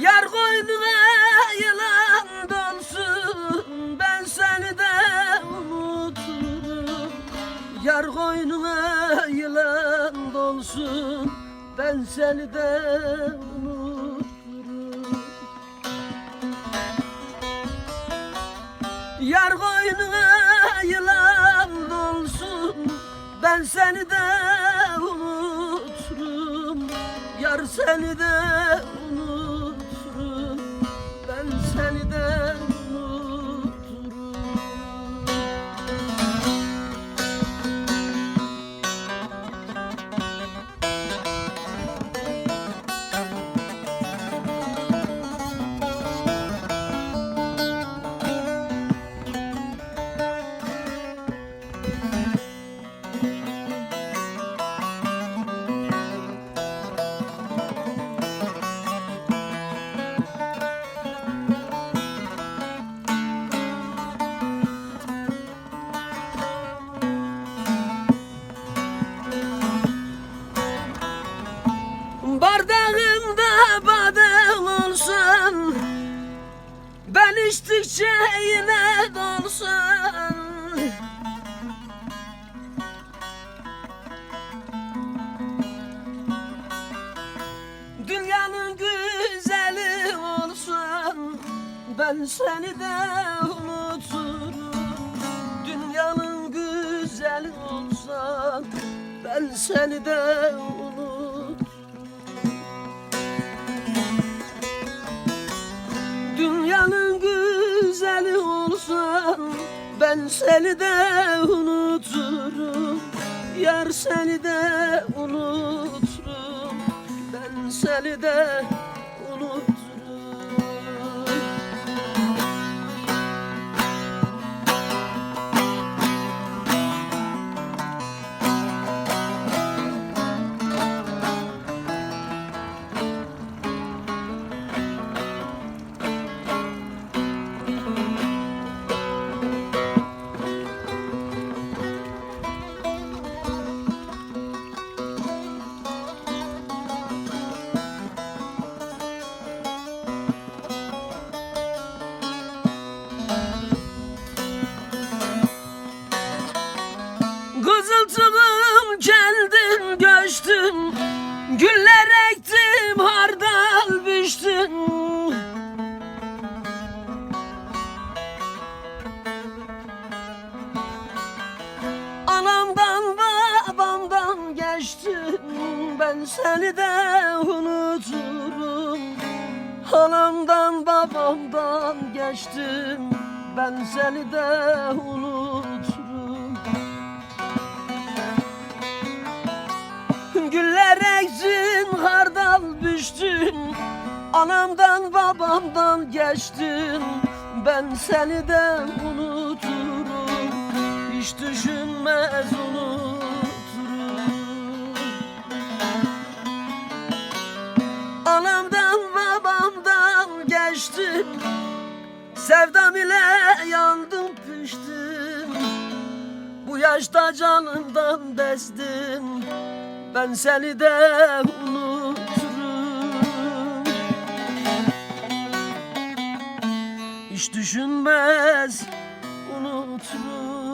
Yar koynuna yılan dolsun Ben seni de unuturum. Yar koynuna yılan dolsun Ben seni de unuturum. Yar koynuna yılan dolsun Ben seni de unuturum. Yar seni de İçtikçe yine dolsan Dünyanın güzeli olsan Ben seni de unuturum. Dünyanın güzeli olsan Ben seni de unuturum Ben seni de unuturum Yar seni de unuturum. Ben seni de Güller ektim hardal biçtim Anamdan babamdan geçtim. Ben seni de unuturum. Anamdan babamdan geçtim. Ben seni de unuturum Güller eksin hardal düştüm Anamdan babamdan geçtim Ben seni de unuturum Hiç düşünmez unuturum. Anamdan babamdan geçtim Sevdam ile yandım piştim. Bu yaşta canımdan bezdim Ben seni de unuturum. Hiç düşünmez unuturum